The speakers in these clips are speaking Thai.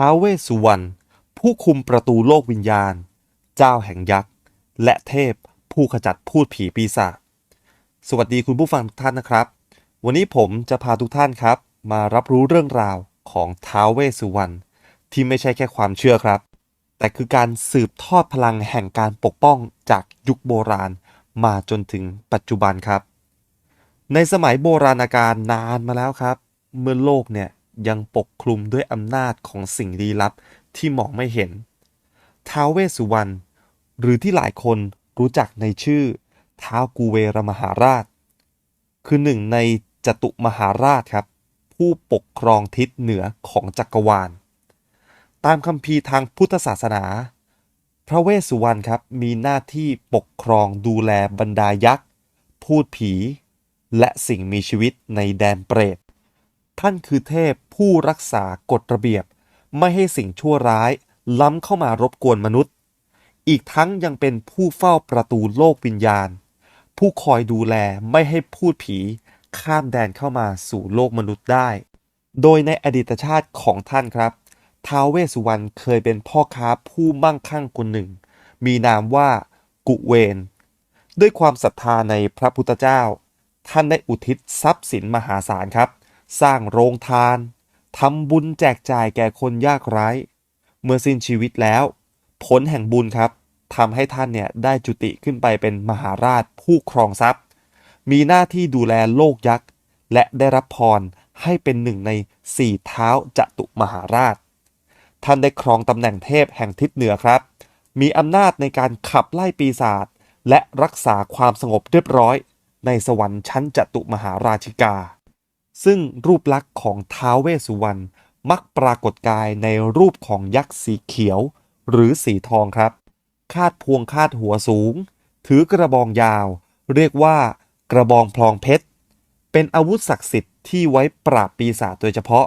ท้าเวสสุวรรณผู้คุมประตูโลกวิญญาณ เจ้าแห่งยักษ์ และเทพผู้ขจัดพูดผีปีศาจสวัสดีคุณผู้ฟังทุกท่านนะครับ วันนี้ผมจะพาทุกท่านครับ มารับรู้เรื่องราวของท้าเวสสุวรรณที่ไม่ใช่แค่ความเชื่อครับ แต่คือการสืบทอดพลังแห่งการปกป้องจากยุคโบราณมาจนถึงปัจจุบันครับ ในสมัยโบราณกาลนานมาแล้วครับ เมื่อโลกเนี่ย ยังปกคลุมด้วยอำนาจของสิ่งลี้ลับที่มองไม่เห็น ท้าวเวสสุวรรณหรือที่หลายคนรู้จักในชื่อท้าวกูเวรมหาราช คือหนึ่งในจตุมหาราชครับ ผู้ปกครองทิศเหนือของจักรวาล ตามคัมภีร์ทางพุทธศาสนา พระเวสสุวรรณครับมีหน้าที่ปกครองดูแลบรรดายักษ์ พูดผี และสิ่งมีชีวิตในแดนเปรต ท่านคือเทพผู้รักษากฎระเบียบ ไม่ให้สิ่งชั่วร้าย ล้ำเข้ามารบกวนมนุษย์ อีกทั้งยังเป็นผู้เฝ้าประตูโลกวิญญาณ ผู้คอยดูแลไม่ให้พูดผี ข้ามแดนเข้ามาสู่โลกมนุษย์ได้ โดยในอดีตชาติของท่านครับ ท้าวเวสสุวรรณเคยเป็นพ่อค้าผู้มั่งคั่งคนหนึ่ง มีนามว่ากุเวน ด้วยความศรัทธาในพระพุทธเจ้า ท่านได้อุทิศทรัพย์สินมหาศาลครับ สร้างโรงทานทำบุญแจกจ่ายแก่คนยากไร้ เมื่อสิ้นชีวิตแล้ว ผลแห่งบุญครับทำให้ท่านเนี่ยได้จุติขึ้นไปเป็นมหาราชผู้ครองทรัพย์ มีหน้าที่ดูแลโลกยักษ์ และได้รับพรให้เป็นหนึ่งในสี่เท้าจตุมหาราช ท่านได้ครองตำแหน่งเทพแห่งทิศเหนือครับ มีอำนาจในการขับไล่ปีศาจและรักษาความสงบเรียบร้อย ในสวรรค์ชั้นจตุมหาราชิกา ซึ่งรูปลักษณ์ของท้าวเวสสุวรรณมักปรากฏกายในรูปของยักษ์สีเขียว หรือสีทองครับ คาดพวงคาดหัวสูง ถือกระบองยาว เรียกว่ากระบองพลองเพชร เป็นอาวุธศักดิ์สิทธิ์ที่ไว้ปราบปีศาจโดยเฉพาะ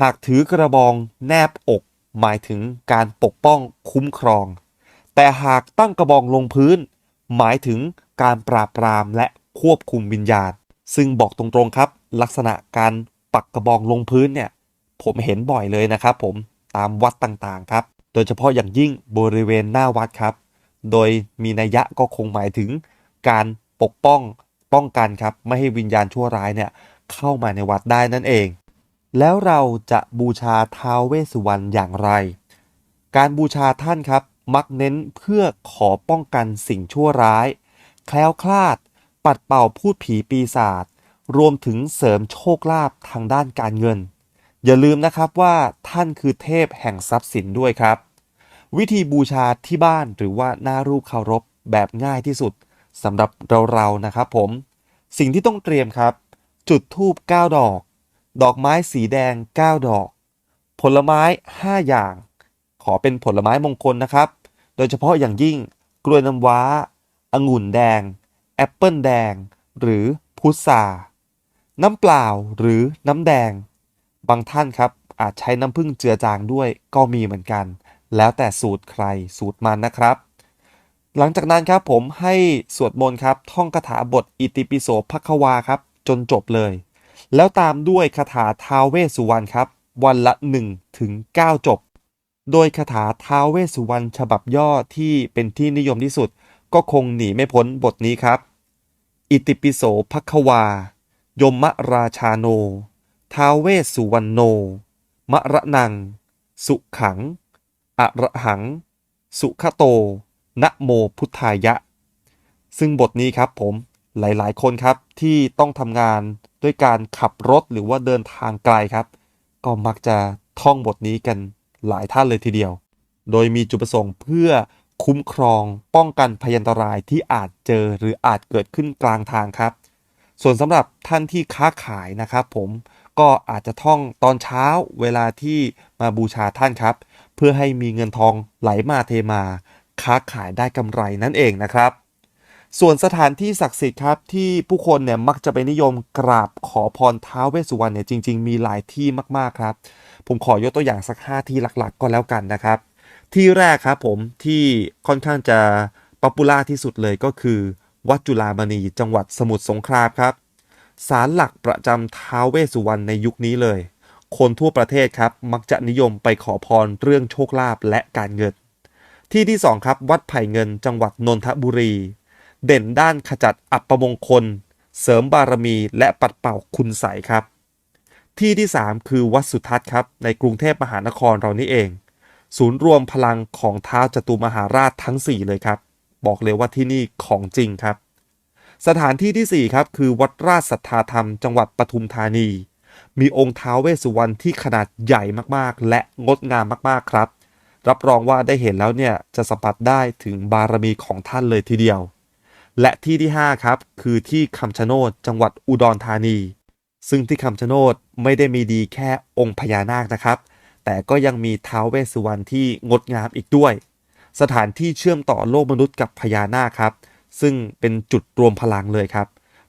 หากถือกระบองแนบอก หมายถึงการปกป้องคุ้มครอง แต่หากตั้งกระบองลงพื้น หมายถึงการปราบปรามและควบคุมวิญญาณ ซึ่งบอกตรงๆครับ ลักษณะการปักกระบองลงพื้นเนี่ยผมเห็นบ่อยเลยนะครับผมตามวัดต่างๆครับ โดยเฉพาะอย่างยิ่งบริเวณหน้าวัดครับ โดยมีนัยยะก็คงหมายถึงการปกป้องป้องกันครับ ไม่ให้วิญญาณชั่วร้ายเนี่ยเข้ามาในวัดได้นั่นเอง แล้วเราจะบูชาท้าวเวสสุวรรณอย่างไร การบูชาท่านครับมักเน้นเพื่อขอป้องกันสิ่งชั่วร้าย แคล้วคลาด ปัดเป่าพูดผีปีศาจรวมถึงเสริมโชคลาภทางด้านการเงิน อย่าลืมนะครับว่าท่านคือเทพแห่งทรัพย์สินด้วยครับ วิธีบูชาที่บ้านหรือว่าหน้ารูปเคารพแบบง่ายที่สุดสำหรับเราๆนะครับผม สิ่งที่ต้องเตรียมครับ จุดธูป9ดอก ดอกไม้สีแดง 9 ดอก ผลไม้ 5 อย่าง ขอเป็นผลไม้มงคลนะครับ โดยเฉพาะอย่างยิ่งกล้วยน้ำว้า องุ่นแดง แอปเปิลแดง หรือพุทราน้ำเปล่าหรือน้ำแดง บางท่านครับอาจใช้น้ำผึ้งเจือจางด้วยก็มีเหมือนกัน แล้วแต่สูตรใครสูตรมันนะครับ หลังจากนั้นครับผมให้สวดมนต์ครับท่องคาถาบทอิติปิโสภควาครับ จนจบเลย แล้วตามด้วยคาถาท้าวเวสสุวรรณครับ วันละ1ถึง9จบ โดยคาถาท้าวเวสสุวรรณฉบับย่อที่เป็นที่นิยมที่สุด ก็คงหนีไม่พ้นบทนี้ครับ อิติปิโสภควา ยมราชาโน ท้าเวสุวรรณโน มะระนัง สุขังอะระหัง สุขโต นะโมพุทธายะ ซึ่งบทนี้ครับผมหลายๆ คนครับที่ต้องทำงานด้วยการขับรถหรือว่าเดินทางไกลครับ ก็มักจะท่องบทนี้กันหลายท่านเลยทีเดียว โดยมีจุดประสงค์เพื่อ คุ้มครอง ป้องกันพยันตรายที่อาจเจอหรืออาจเกิดขึ้นกลางทางครับ ส่วนสำหรับท่านที่ค้าขายนะครับ ผมก็อาจจะท่องตอนเช้าเวลาที่มาบูชาท่านครับ เพื่อให้มีเงินทองไหลมาเทมา ค้าขายได้กำไรนั่นเองนะครับ ส่วนสถานที่ศักดิ์สิทธิ์ครับที่ผู้คนเนี่ยมักจะไปนิยมกราบขอพรท้าวเวสสุวรรณเนี่ยจริง ๆ มีหลายที่มากๆครับ ผมขอยกตัวอย่างสัก 5 ที่หลักๆ ก็แล้วกันนะครับ ที่แรกครับผมที่ค่อนข้างจะป๊อปปูล่าที่สุดเลยก็คือ วัดจุฬามณีจังหวัดสมุทรสงครามครับศาลหลักประจำท้าวเวสสุวรรณในยุคนี้เลย คนทั่วประเทศครับมักจะนิยมไปขอพรเรื่องโชคลาภและการเงิน ที่ที่ 2 ครับ วัดไผ่เงินจังหวัดนนทบุรี เด่นด้านขจัดอัปมงคล เสริมบารมีและปัดเป่าคุณใสครับ ที่ที่ 3 คือวัดสุทัศน์ครับในกรุงเทพมหานครเรานี่เอง ศูนย์รวมพลังของท้าวจตุมหาราชทั้ง 4 เลยครับ บอกเลยว่าที่นี่ของจริงครับ สถานที่ที่ 4 ครับ คือวัดราชสัทธาธรรมจังหวัดปทุมธานี มีองค์ท้าวเวสสุวรรณที่ขนาดใหญ่มากๆ และงดงามมากๆครับ รับรองว่าได้เห็นแล้วเนี่ยจะสัมผัสได้ถึงบารมีของท่านเลยทีเดียว และที่ที่ 5 ครับ คือที่คำชะโนดจังหวัดอุดรธานี ซึ่งที่คำชะโนดไม่ได้มีดีแค่องค์พญานาคนะครับ แต่ก็ยังมีท้าวเวสสุวรรณที่งดงามอีกด้วย สถานที่เชื่อมต่อโลกมนุษย์กับพญานาคครับ ซึ่งเป็นจุดรวมพลังเลยครับ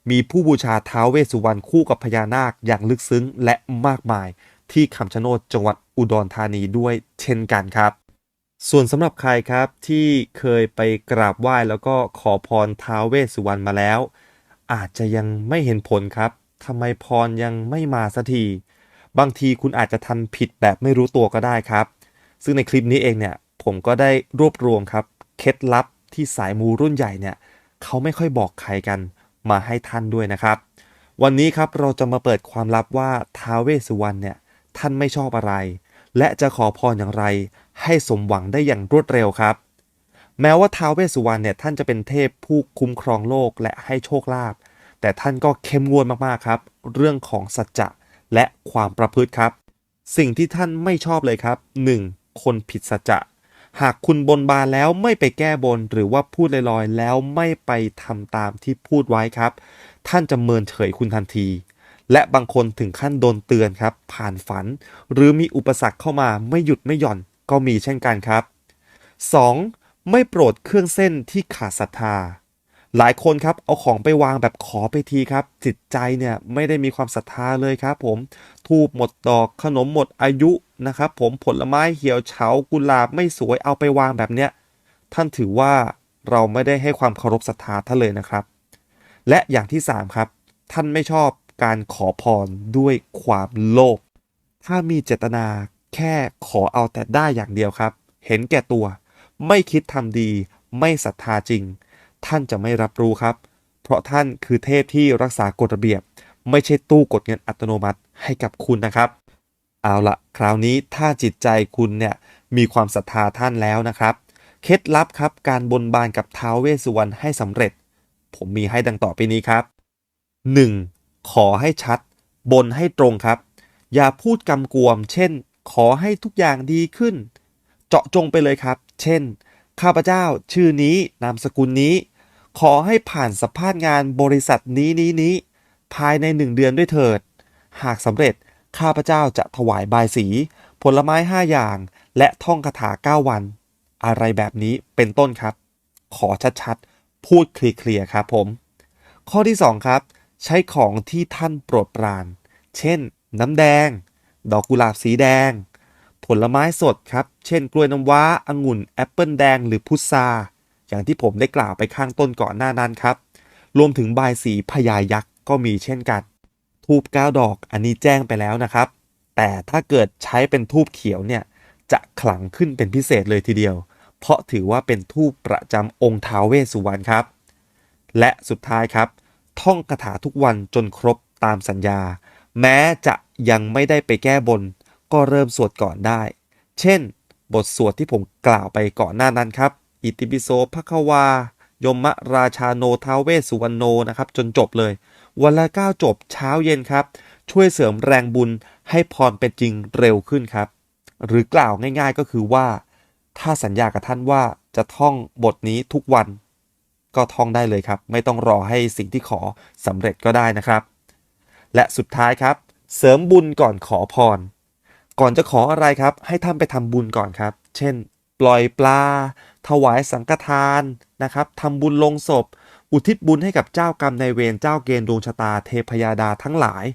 มีผู้บูชาท้าวเวสสุวรรณคู่กับพญานาคอย่างลึกซึ้งและมากมาย ที่คำชะโนดจังหวัดอุดรธานีด้วยเช่นกันครับ ส่วนสำหรับใครครับที่เคยไปกราบไหว้แล้วก็ขอพรท้าวเวสสุวรรณมาแล้ว อาจจะยังไม่เห็นผลครับทำไมพรยังไม่มาสักที บางทีคุณอาจจะทำผิดแบบไม่รู้ตัวก็ได้ครับ ซึ่งในคลิปนี้เองเนี่ยผมก็ได้รวบรวมครับเคล็ดลับที่สายมูรุ่นใหญ่เนี่ยเขาไม่ค่อยบอกใครกันมาให้ท่านด้วยนะครับ วันนี้ครับเราจะมาเปิดความลับว่าท้าวเวสสุวรรณเนี่ยท่านไม่ชอบอะไร และจะขอพรอย่างไร ให้สมหวังได้อย่างรวดเร็วครับ แม้ว่าท้าวเวสสุวรรณเนี่ยท่านจะเป็นเทพผู้คุ้มครองโลกและให้โชคลาภแต่ท่านก็เข้มงวดมากๆครับ เรื่องของสัจจะ และความประพฤติครับ สิ่งที่ท่านไม่ชอบเลยครับ 1. คนผิดสัจจะหากคุณบนบานแล้วไม่ไปแก้บนหรือว่าพูดลอยๆ แล้วไม่ไปทำตามที่พูดไว้ครับ ท่านจะเมินเฉยคุณทันที และบางคนถึงขั้นโดนเตือนครับ ผ่านฝัน หรือมีอุปสรรคเข้ามาไม่หยุดไม่หย่อนก็มีเช่นกันครับ 2. ไม่โปรดเครื่องเส้นที่ขาดศรัทธา หลายคนครับเอาของไปวางแบบขอไปทีครับ จิตใจเนี่ยไม่ได้มีความศรัทธาเลยครับ ผมทูบหมดดอกขนมหมดอายุนะครับ ผมผลไม้เหี่ยวเฉากุหลาบไม่สวยเอาไปวางแบบเนี้ยท่านถือว่าเราไม่ได้ให้ความเคารพศรัทธาท่านเลยนะครับ และอย่างที่ 3 ครับ ท่านไม่ชอบการขอพรด้วยความโลภถ้ามีเจตนาแค่ขอเอาแต่ได้อย่างเดียวครับ เห็นแก่ตัว ไม่คิดทำดี ไม่ศรัทธาจริง ท่านจะไม่รับรู้ครับ เพราะท่านคือเทพที่รักษากฎระเบียบ ไม่ใช่ตู้กดเงินอัตโนมัติให้กับคุณนะครับ เอาละคราวนี้ถ้าจิตใจคุณเนี่ยมีความศรัทธาท่านแล้วนะครับ เคล็ดลับครับการบนบานกับท้าวเวสสุวรรณให้สำเร็จ ผมมีให้ดังต่อไปนี้ครับ 1. ขอให้ชัด บนให้ตรงครับ อย่าพูดกำกวม เช่น ขอให้ทุกอย่างดีขึ้น เจาะจงไปเลยครับ เช่น ข้าพเจ้าชื่อนี้นามสกุลนี้ ขอให้ผ่านสัมภาษณ์งานบริษัทนี้นี้นี้ภายในหนึ่งเดือนด้วยเถิด หากสำเร็จข้าพเจ้าจะถวายบายสี ผลไม้ห้าอย่าง และท่องคาถาเก้าวัน อะไรแบบนี้เป็นต้นครับ ขอชัดๆ พูดเคลียร์ๆครับผม ข้อที่2ครับ ใช้ของที่ท่านโปรดปราน เช่น น้ำแดง ดอกกุหลาบสีแดง ผลไม้สดครับ เช่น กล้วยน้ำว้า องุ่น แอปเปิลแดง หรือพุทรา อย่างที่ผมได้กล่าวไปข้างต้นก่อนหน้านั้นครับ รวมถึงบายสีพญายักษ์ก็มีเช่นกัน ทูบ9ดอกอันนี้แจ้งไปแล้วนะครับ แต่ถ้าเกิดใช้เป็นทูบเขียวเนี่ยจะขลังขึ้นเป็นพิเศษเลยทีเดียว เพราะถือว่าเป็นทูบประจำองค์ท้าวเวสสุวรรณครับ และสุดท้ายครับ ท่องคาถาทุกวันจนครบตามสัญญา แม้จะยังไม่ได้ไปแก้บน ก็เริ่มสวดก่อนได้ เช่น บทสวดที่ผมกล่าวไปก่อนหน้านั้นครับ อิติปิโสภควายมราชาโนท้าเวสสุวรรณโนนะครับ จนจบเลย วันละ 9 จบเช้าเย็นครับ ช่วยเสริมแรงบุญให้พรเป็นจริงเร็วขึ้นครับ หรือกล่าวง่ายๆก็คือว่า ถ้าสัญญากับท่านว่าจะท่องบทนี้ทุกวัน ก็ท่องได้เลยครับ ไม่ต้องรอให้สิ่งที่ขอสำเร็จก็ได้นะครับ และสุดท้ายครับ เสริมบุญก่อนขอพร ก่อนจะขออะไรครับ ให้ท่านไปทำบุญก่อนครับ เช่น ปล่อยปลา ถวายสังฆทานนะครับทำบุญลงศพ อุทิศบุญให้กับเจ้ากรรมในเวรเจ้าเกณฑ์ดวงชะตาเทพยาดาทั้งหลาย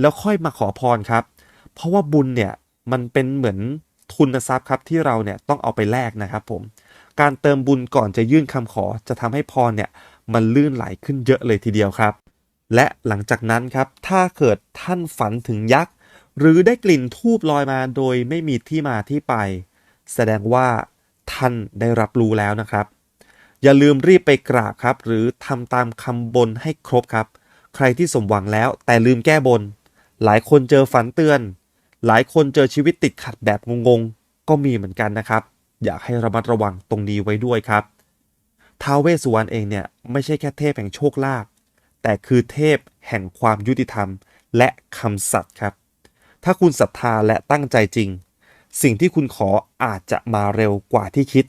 แล้วค่อยมาขอพรครับ เพราะว่าบุญเนี่ยมันเป็นเหมือนทุนทรัพย์ครับที่เราเนี่ยต้องเอาไปแลกนะครับผมการเติมบุญก่อนจะยื่นคำขอจะทำให้พรเนี่ยมันลื่นไหลขึ้นเยอะเลยทีเดียวครับ และหลังจากนั้นครับถ้าเกิดท่านฝันถึงยักษ์หรือได้กลิ่นทูบลอยมาโดยไม่มีที่มาที่ไป แสดงว่า ท่านได้รับรู้แล้วนะครับ อย่าลืมรีบไปกราบครับ หรือทำตามคำบนให้ครบครับ ใครที่สมหวังแล้ว แต่ลืมแก้บน หลายคนเจอฝันเตือน หลายคนเจอชีวิตติดขัดแบบงงๆ ก็มีเหมือนกันนะครับ อยากให้ระมัดระวังตรงนี้ไว้ด้วยครับท้าวเวสสุวรรณเองเนี่ยไม่ใช่แค่เทพแห่งโชคลาภแต่คือเทพแห่งความยุติธรรม และคำสัตย์ครับ ถ้าคุณศรัทธาและตั้งใจจริง สิ่งที่คุณขออาจจะมาเร็วกว่าที่คิด